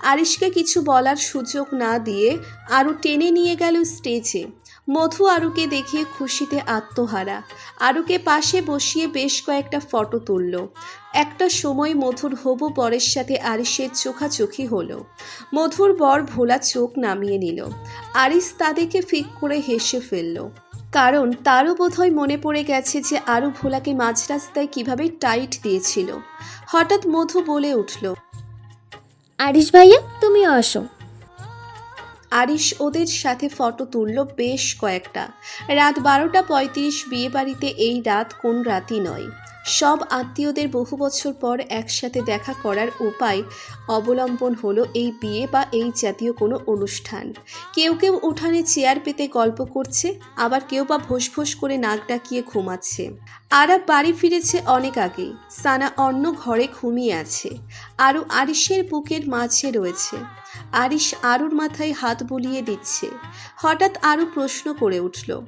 আরিশকে কিছু বলার সুযোগ না দিয়ে আরু টেনে নিয়ে গেল স্টেজে। মধু আরুকে দেখিয়ে খুশিতে আত্মহারা। আরুকে পাশে বসিয়ে বেশ কয়েকটা ফটো তুলল। একটা সময় মধুর হবু বরের সাথে আরিশের চোখাচোখি হলো। মধুর বর ভোলা চোখ নামিয়ে নিল। আরিস তাদেরকে ফিক করে হেসে ফেলল। কারণ তারও বোধহয় মনে পড়ে গেছে যে আরও ভোলাকে মাঝ রাস্তায় কীভাবে টাইট দিয়েছিল। হঠাৎ মধু বলে উঠল আরিশ ভাইয়া তুমি আসো। আরিশ ওদের সাথে ফটো তুলল বেশ কয়েকটা। রাত বারোটা পঁয়ত্রিশ বিয়ে বাড়িতে এই রাত কোন রাতই নয়। সব আত্মীয়দের বহু বছর পর একসাথে দেখা করার উপায় অবলম্বন হলো এই বিয়ে বা এই জাতীয় কোনো অনুষ্ঠান। কেউ কেউ উঠানে চেয়ার পেতে গল্প করছে, আবার কেউ বা ভোস করে নাক ডাকিয়ে ঘুমাচ্ছে। আরা বাড়ি ফিরেছে অনেক আগেই, সানা অন্য ঘরে ঘুমিয়ে আছে। আরও আরিশের বুকের মাঝে রয়েছে। আরিশ আরুর মাথায় হাত বুলিয়ে দিচ্ছে। হঠাৎ আরও প্রশ্ন করে উঠল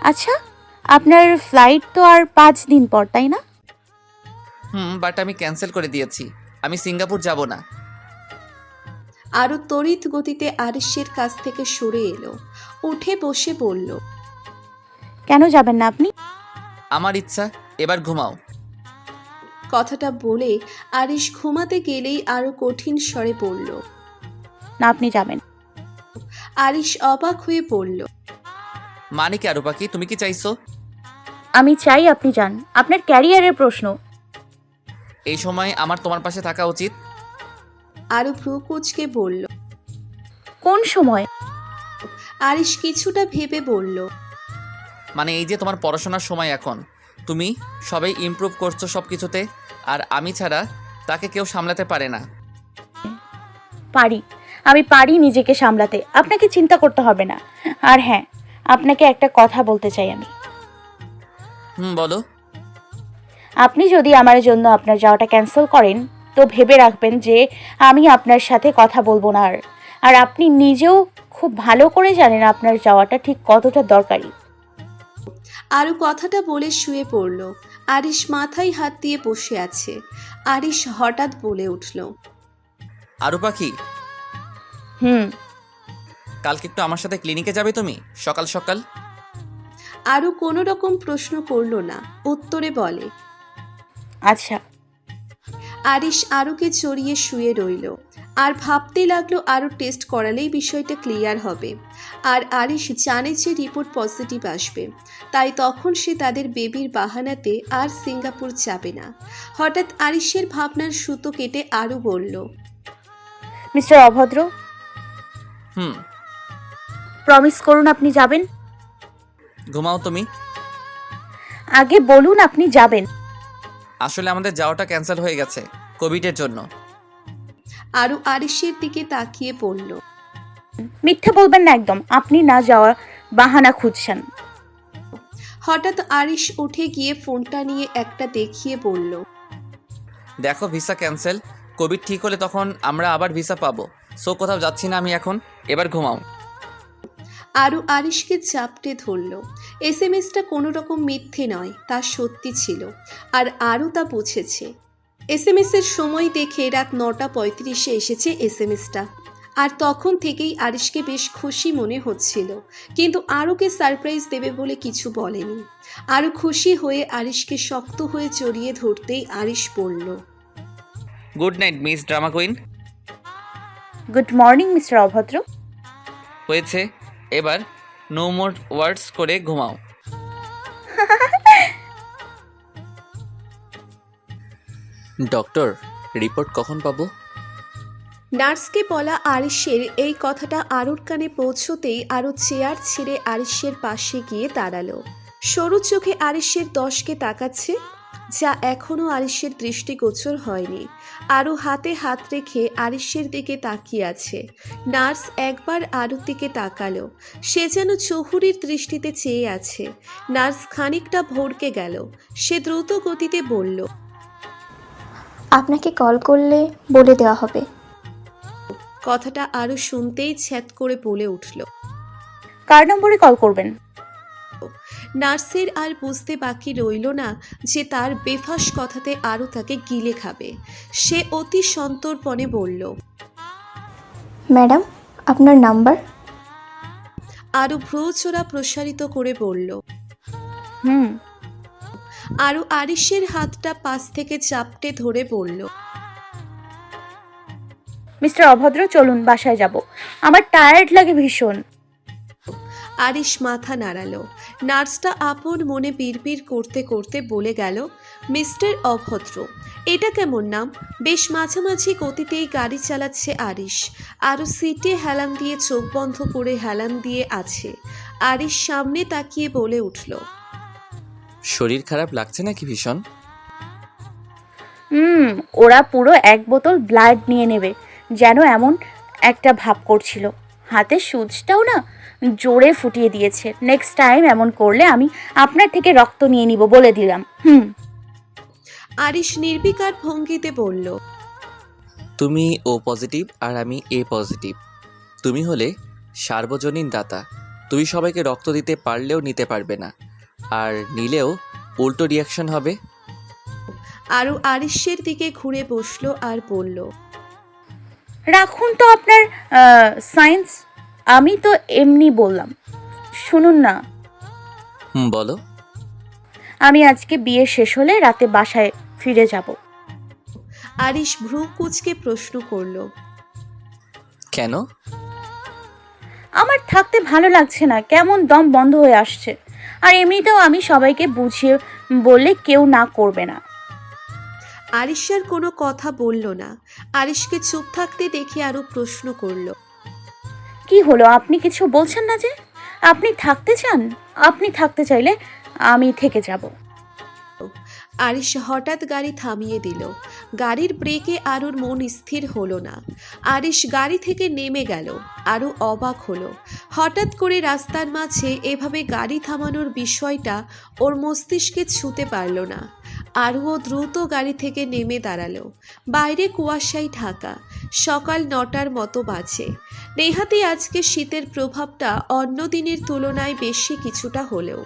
আচ্ছা আপনার ফ্লাইট তো আর পাঁচ দিন পর তাই না? হুম বাট আমি ক্যান্সেল করে দিয়েছি। আমি সিঙ্গাপুর যাব না। আরও তড়িৎ গতিতে আরিশের কাছ থেকে সরে এলো। উঠে বসে বলল কেন যাবেন না আপনি? আমার ইচ্ছা এবার ঘুমাও। কথাটা বলে আরিশ ঘুমাতে গেলেই আরও কঠিন স্বরে পড়ল না আপনি যাবেন। আরিশ অবাক হয়ে পড়ল মানে কি আরু পাখি তুমি কি চাইছো? আমি চাই আপনি যান। আপনার ক্যারিয়ারের প্রশ্ন। এই সময় আমার তোমার পাশে থাকা উচিত। আরও ভ্রু কুচকে বলল। কোন সময়? আরিশ কিছুটা ভেবে বলল। মানে এই যে তোমার পড়াশোনার সময় এখন। তুমি সবাই ইমপ্রুভ করছ সব কিছুতে আর আমি ছাড়া তাকে কেউ সামলাতে পারে না। পারি। আমি পারি নিজেকে সামলাতে। আপনাকে চিন্তা করতে হবে না। আর হ্যাঁ আপনাকে একটা কথা বলতে চাই আমি। হুম বলো। আপনি যদি আমার জন্য আপনার যাওয়াটা ক্যান্সেল করেন তো ভেবে রাখবেন যে আমি আপনার সাথে কথা বলব না আর। আর আপনি নিজেও খুব ভালো করে জানেন আপনার যাওয়াটা ঠিক কতটা দরকারি। আরও কথাটা বলে শুয়ে পড়ল। আরিশ মাথায় হাত দিয়ে বসে আছে। আরিশ হঠাৎ বলে উঠল আরু পাখি? হুম। কালকে একটু আমার সাথে ক্লিনিকে যাবে তুমি? সকাল সকাল? আরও কোনো রকম প্রশ্ন করল না। উত্তরে বলে আচ্ছা। আরিশ আরুকে চড়িয়ে শুয়ে রইল। আর ভাবতে লাগল আরও টেস্ট করালেই বিষয়টা ক্লিয়ার হবে। আর আরিশ জানে যে রিপোর্ট পজিটিভ আসবে। তাই তখন সে তাদের বেবির বাহানাতে আর সিঙ্গাপুর যাবে না। হঠাৎ আরিশের ভাবনার সুতো কেটে আরও বলল মিস্টার অভদ্র হুম। প্রমিস করুন আপনি যাবেন। ঘুমাও তুমি। আগে বলুন আপনি যাবেন। আসলে আমাদের যাওয়াটা ক্যান্সেল হয়ে গেছে কোভিডের জন্য। আরও আরিশের দিকে তাকিয়ে পড়ল মিথ্যে বলবেন না একদম আপনি না যাওয়ার বাহানা খুঁজছেন। হঠাৎ আরিশ উঠে গিয়ে ফোনটা নিয়ে একটা দেখিয়ে বলল দেখো ভিসা ক্যান্সেল কোভিড ঠিক হলে তখন আমরা আবার ভিসা পাবো। সো কোথাও যাচ্ছি না আমি এখন এবার ঘুমাও। আরও আরিশকে চাপটে ধরল। এস এম এসটা কোনো রকম মিথ্যে নয় তা সত্যি ছিল। আর আরও তা বুঝেছে। এস এম এসের সময় দেখে রাত নটা পঁয়ত্রিশে এসেছে এস এম এসটা আর তখন থেকেই আরিশকে বেশ খুশি মনে হচ্ছিল। কিন্তু আরুকে সারপ্রাইজ দেবে বলে কিছু বলেনি। আরও খুশি হয়ে আরিশকে শক্ত হয়ে জড়িয়ে ধরতেই আরিশ বলল good night miss drama queen. Good morning mister অভদ্র। হয়েছে। এবার নো মোর ওয়ার্ডস করে ঘুমাও। ডক্টর রিপোর্ট কখন পাবো? নার্সকে বলা আরিশের এই কথাটা আরুর কানে পৌঁছতেই আরও চেয়ার ছেড়ে আরিশের পাশে গিয়ে দাঁড়াল। সরু চোখে আরিশের দশকে তাকাচ্ছে যা এখনও আরিশের দৃষ্টিগোচর হয়নি। আরও হাতে হাত রেখে আরিশের দিকে তাকিয়ে আছে। নার্স একবার আরুর দিকে তাকালো। সে যেন চহুরির দৃষ্টিতে চেয়ে আছে। নার্স খানিকটা ভরকে গেল। সে দ্রুত গতিতে বলল আপনাকে কল করলে বলে দেওয়া হবে। কথাটা আরও শুনতেই ছ্যাত করে বলে উঠল কার নম্বরে কল করবেন? নার্সের আর বুঝতে বাকি রইল না যে তার বেফাস কথাতে আরও তাকে গিলে খাবে। সে অতি সন্তর্পণে বলল ম্যাডাম আপনার নাম্বার? আরও ভ্রুচোরা প্রসারিত করে বলল হুম। আরও আরিসের হাতটা পাশ থেকে চাপটে ধরে বলল মিস্টার অভদ্র চলুন বাসায় যাব। আমার টায়ার্ড লাগে ভীষণ। আরিশ মাথা নাড়ালো। নার্সটা আপন মনে বিড়বিড় করতে করতে বলে গেল মিস্টার অভদ্র এটা কেমন নাম? বেশ মাঝামাঝি গতিতেই গাড়ি চালাচ্ছে আরিশ। আরও সিটে হেলান দিয়ে চোখ বন্ধ করে হেলান দিয়ে আছে। আরিশ সামনে তাকিয়ে বলে উঠল শরীর খারাপ লাগছে নাকি ভীষণ? হুম ওরা পুরো এক বোতল ব্লাড নিয়ে নেবে। যেন এমন একটা ভাব করছিল। হাতের সুচটাও না জোরে ফুটিয়ে দিয়েছে। নেক্সট টাইম এমন করলে আমি আপনার থেকে রক্ত নিয়ে নিব বলে দিলাম। হুম। আরিশ নির্বিকার ভঙ্গিতে বলল তুমি ও পজিটিভ আর আমি এ পজিটিভ তুমি হলে সার্বজনীন দাতা। তুমি সবাইকে রক্ত দিতে পারলেও নিতে পারবে না। আর নিলেও উল্টো রিয়াকশন হবে। আরও আরিশের দিকে ঘুরে বসল আর বলল রাখুন তো আপনার সায়েন্স আমি তো এমনি বললাম। শুনুন না। হুম বলো। আমি আজকে বিয়ে শেষ হলে রাতে বাসায় ফিরে যাব। আরিশ ভ্রু কুচকে প্রশ্ন করল। কেন? আমার থাকতে ভালো লাগছে না কেমন দম বন্ধ হয়ে আসছে। আর এমনিতেও আমি সবাইকে বুঝিয়ে বললে কেউ না করবে না। আরিশের কোনো কথা বলল না। আরিশকে চুপ থাকতে দেখে আরও প্রশ্ন করল। কি হলো? আপনি কিছু বলছেন না যে? আপনি থাকতে চান? আপনি থাকতে চাইলে আমি থেকে যাব। আরিশ হঠাৎ গাড়ি থামিয়ে দিল। গাড়ির ব্রেকে আরুর মন স্থির হলো না। আরিশ গাড়ি থেকে নেমে গেল। আরও অবাক হলো। হঠাৎ করে রাস্তার মাঝে এভাবে গাড়ি থামানোর বিষয়টা ওর মস্তিষ্কে ছুতে পারল না। আরুও দ্রুত গাড়ি থেকে নেমে দাঁড়াল। বাইরে কুয়াশায় ঢাকা। সকাল নটার মতো বাজে। নেহাতি আজকে শীতের প্রভাবটা অন্য দিনের তুলনায় বেশি কিছুটা হলেও।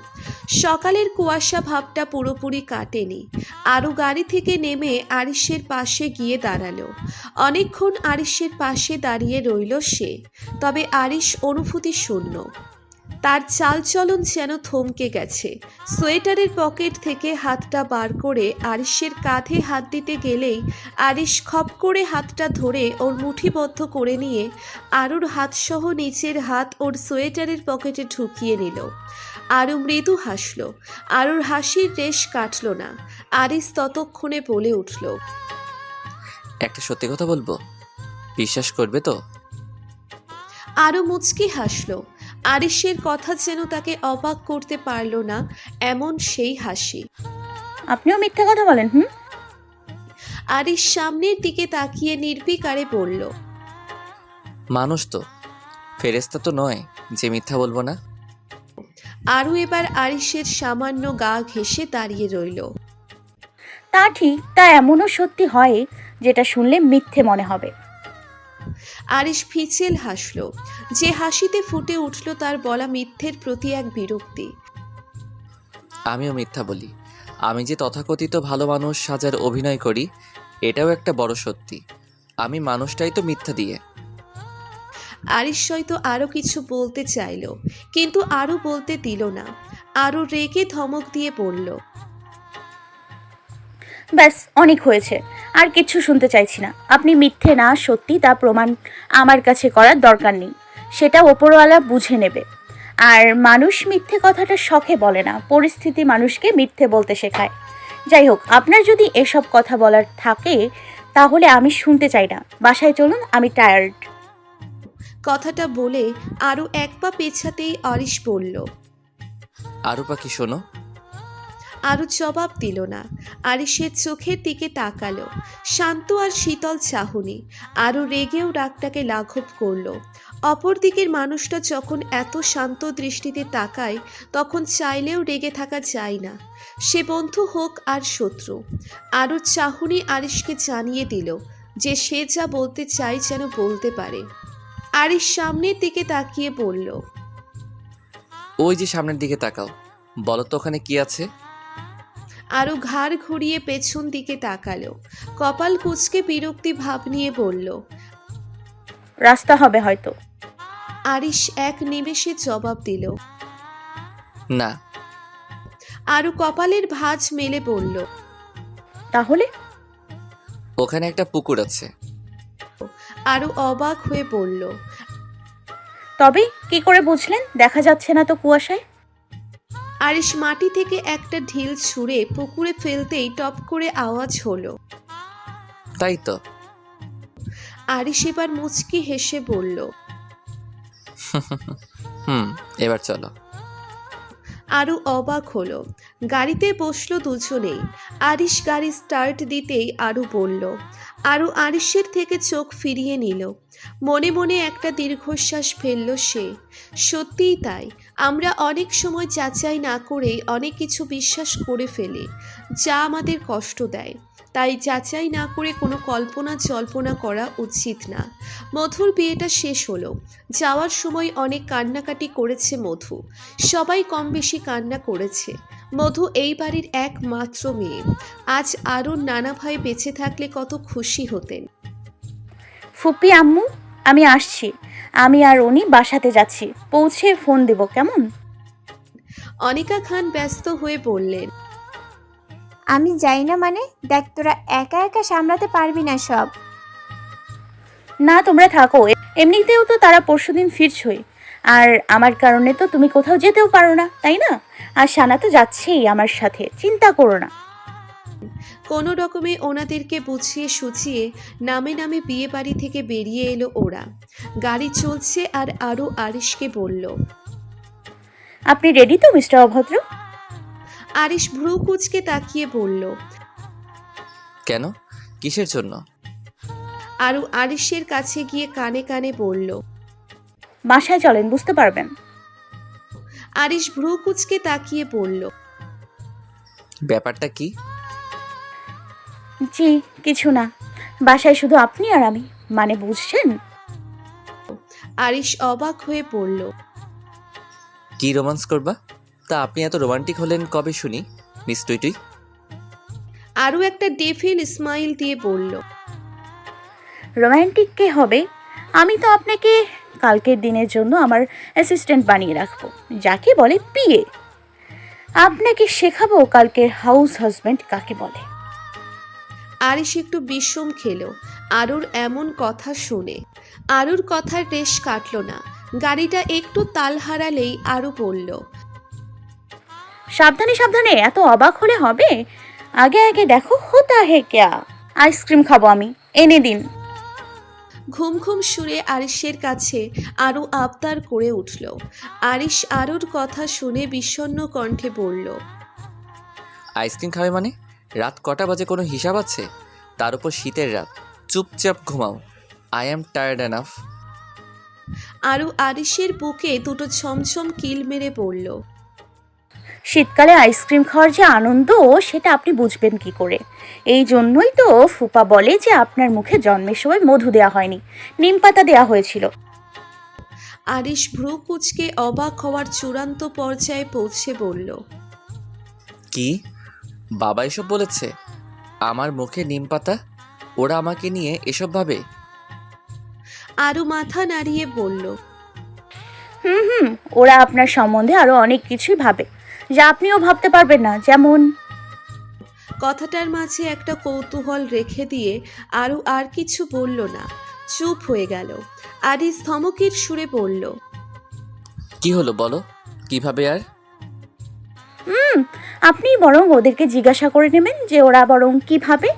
সকালের কুয়াশা ভাবটা পুরোপুরি কাটেনি। আরও গাড়ি থেকে নেমে আরিসের পাশে গিয়ে দাঁড়াল। অনেকক্ষণ আরিসের পাশে দাঁড়িয়ে রইল সে। তবে আরিস অনুভূতি শূন্য। তার চালচলন যেন থমকে গেছে। সোয়েটারের পকেট থেকে হাতটা বার করে আরিশের কাঁধে হাত দিতে গেলেই আরিশ খপ করে হাতটা ধরে ওর মুঠিবদ্ধ করে নিয়ে আরুর হাতসহ নিচের হাত ওর সোয়েটারের পকেটে ঢুকিয়ে নিল। আরও মৃদু হাসল। আরুর হাসির রেশ কাটল না। আরিস ততক্ষণে বলে উঠল একটা সত্যি কথা বলব? বিশ্বাস করবে তো? আরও মুচকি হাসল। আরিসের কথা যেন তাকে অবাক করতে পারল না এমন সেই হাসি। আপনিও মিথ্যা কথা বলেন হুম? আরিস সামনের দিকে তাকিয়ে নির্বিকারে বলল মানুষ তো ফেরেস্তা তো নয় যে মিথ্যা বলব না। আরও এবার আরিসের সামান্য গা ঘেঁষে দাঁড়িয়ে রইল। তা ঠিক তা এমনও সত্যি হয় যেটা শুনলে মিথ্যে মনে হবে। আরিস ফিচেল হাসল। যে হাসিতে ফুটে উঠল তার বলা মিথ্যের প্রতি এক বিরক্তি। আমিও মিথ্যা বলি। আমি যে তথাকথিত ভালো মানুষ সাজার অভিনয় করি এটাও একটা বড় সত্যি। আমি মানুষটাই তো মিথ্যা দিয়ে। আরিস হয়তো আরও কিছু বলতে চাইল কিন্তু আরও বলতে দিল না। আরও রেগে ধমক দিয়ে বলল ব্যাস অনেক হয়েছে। আর কিচ্ছু শুনতে চাইছি না। আপনি মিথ্যে না সত্যি তা প্রমাণ আমার কাছে করার দরকার নেই। সেটা ওপরওয়ালা বুঝে নেবে। আর মানুষ মিথ্যে কথাটা শখে বলে না পরিস্থিতি মানুষকে মিথ্যে বলতে শেখায়। যাই হোক আপনার যদি এসব কথা বলার থাকে তাহলে আমি শুনতে চাই না। বাসায় চলুন আমি টায়ার্ড কথাটা বলে আরও এক পা পেছাতেই আরিস বলল আরও পাখি শোনো? আরও জবাব দিল না। আরিসের চোখের দিকে তাকালো। শান্ত আর শীতল চাহনি। আরও রেগেও রাগটাকে লাঘব করল। অপর দিকের মানুষটা যখন এত শান্ত দৃষ্টিতে তাকায়, তখন চাইলেও রেগে থাকা যায় না। সে বন্ধু হোক আর শত্রু। আরও চাহনি আরিশকে জানিয়ে দিল যে সে যা বলতে চায় যেন বলতে পারে। আরিস সামনের দিকে তাকিয়ে বলল, ওই যে সামনের দিকে তাকাও। বলো তো ওখানে কি আছে? আরও ঘাড় ঘুরিয়ে পেছন দিকে তাকালো। কপাল কুচকে বিরক্তি ভাব নিয়ে বলল রাস্তা হবে হয়তো। আরিশ এক নিমেষে জবাব দিল না। আরও কপালের ভাঁজ মেলে বলল তাহলে? ওখানে একটা পুকুর আছে। আরও অবাক হয়ে বলল তবে কি করে বুঝলেন? দেখা যাচ্ছে না তো কুয়াশায়। আরিশ মাটি থেকে একটা ঢিল ছুঁড়ে পুকুরে ফেলতেই টপ করে আওয়াজ হলো। তাই তো। আরিশ এবার মুচকি হেসে বলল হুম এবার চলো। আরও অবাক হলো। গাড়িতে বসল দুজনেই। আরিশ গাড়ি স্টার্ট দিতেই আরও বলল আরও আরিশের থেকে চোখ ফিরিয়ে নিল। মনে মনে একটা দীর্ঘশ্বাস ফেলল সে। সত্যিই তাই। আমরা অনেক সময় যাচাই না করেই অনেক কিছু বিশ্বাস করে ফেলি, যা আমাদের কষ্ট দেয়। তাই যাচাই না করে কোনো কল্পনা জল্পনা করা উচিত না। মধুর বিয়েটা শেষ হলো। যাওয়ার সময় অনেক কান্নাকাটি করেছে মধু। সবাই কম বেশি কান্না করেছে। মধু এই বাড়ির একমাত্র মেয়ে। আজ আরও নানা ভাই বেঁচে থাকলে কত খুশি হতেন। ফুপি, আম্মু, আমি আসছি। আমি আর উনি বাসাতে যাচ্ছি। পৌঁছে ফোন দেব কেমন? অনিকা খান ব্যস্ত হয়ে পড়লেন আমি যাই না মানে? দেখ তোরা একা একা সামলাতে পারবি না সব। না তোমরা থাকো। এমনিতেও তো তারা পরশুদিন ফিরছই। আর আমার কারণে তো তুমি কোথাও যেতেও পারো না তাই না? আর সানা তো যাচ্ছেই আমার সাথে চিন্তা করো না। কোনো রকমে ওনাদেরকে বুঝিয়ে সুঝিয়ে নামে নামে বিয়ে বাড়ি থেকে বেরিয়ে এলো ওরা। গাড়ি চলছে আর আরও আরিশকে বলল আপনি রেডি তো মিস্টার অভদ্র? আরিশ ভ্রু কুচকে তাকিয়ে বলল কেন? কিসের জন্য? আরও আরিশের কাছে গিয়ে কানে কানে বলল বাসায় চলেন বুঝতে পারবেন। আরিশ ভ্রু কুচকে তাকিয়ে বলল ব্যাপারটা কি? জি কিছু না। বাসায় শুধু আপনি আর আমি। মানে বুঝছেন? আরিশ অবাক হয়ে পড়ল। কি রোমান্স করবা? তা আপনি এত রোমান্টিক হলেন কবে শুনি? মিস টুইটুই আরও একটা ডেফিল স্মাইল দিয়ে বলল রোম্যান্টিক কে হবে? আমি তো আপনাকে কালকের দিনের জন্য আমার অ্যাসিস্ট্যান্ট বানিয়ে রাখব যাকে বলে পিএ আপনাকে শেখাবো কালকের হাউস হাজব্যান্ড কাকে বলে। আরিশ একটু বিষম খেলো। আরুর এমন কথা শুনে। আরুর কথার রেশ কাটল না। গাড়িটা একটু তাল হারালেই আরু বলল সাবধানে সাবধানে এত অবাক হলে হবে? আগে আগে দেখো হোতা হে ক্যা। আইসক্রিম খাব আমি এনে দিন। ঘুম ঘুম সুরে আরিশের কাছে আরও আবদার করে উঠল। আরিশ আরুর কথা শুনে বিষণ্ণ কণ্ঠে বলল আইসক্রিম খাবে মানে? রাত কটা বাজে কোনো হিসাব আছে? তার উপর শীতের রাত। চুপচাপ ঘুমাও। I am tired enough Aru আরিশের বুকে দুটো ছমছম কিল মেরে পড়ল। শীতকালে আইসক্রিম খাওয়ার যে আনন্দ সেটা আপনি বুঝবেন কি করে? এই জন্যই তো ফুপা বলে যে আপনার মুখে জন্মের সময় মধু দেওয়া হয়নি। নিম পাতা দেওয়া হয়েছিল। আরিশ ভ্রু কুচকে অবাক হওয়ার চূড়ান্ত পর্যায়ে পৌঁছে বলল কি? বাবা এসব বলেছে। আমার মুখে নিম পাতা ওরা আমাকে নিয়ে এসব ভাবে। আরু মাথা নাড়িয়ে বলল হুম হুম ওরা আপনার সম্বন্ধে আরও অনেক কিছুই ভাবে যা আপনিও ভাবতে পারবেন না যেমন। কথাটার মাঝে একটা কৌতূহল রেখে দিয়ে আরও আর কিছু বলল না চুপ হয়ে গেল। আরিস ধমকের সুরে বলল কি হলো বলো কীভাবে আর? হুম আপনি বরং ওদেরকে জিজ্ঞাসা করে নেবেন যে ওরা বরং কি ভাবে।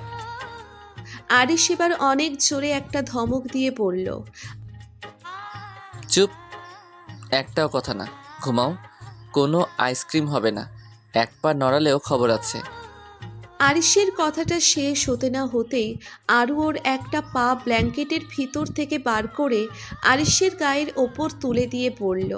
আরিস এবার অনেক জোরে একটা ধমক দিয়ে পড়ল চুপ একটাও কথা না ঘুমাও কোনো আইসক্রিম হবে না এক পা নড়ালেও খবর আছে। আরিসের কথাটা শেষ হতে না হতেই আরু ওর একটা পা ব্ল্যাঙ্কেটের ভিতর থেকে বার করে আরিসের গায়ের ওপর তুলে দিয়ে পড়ল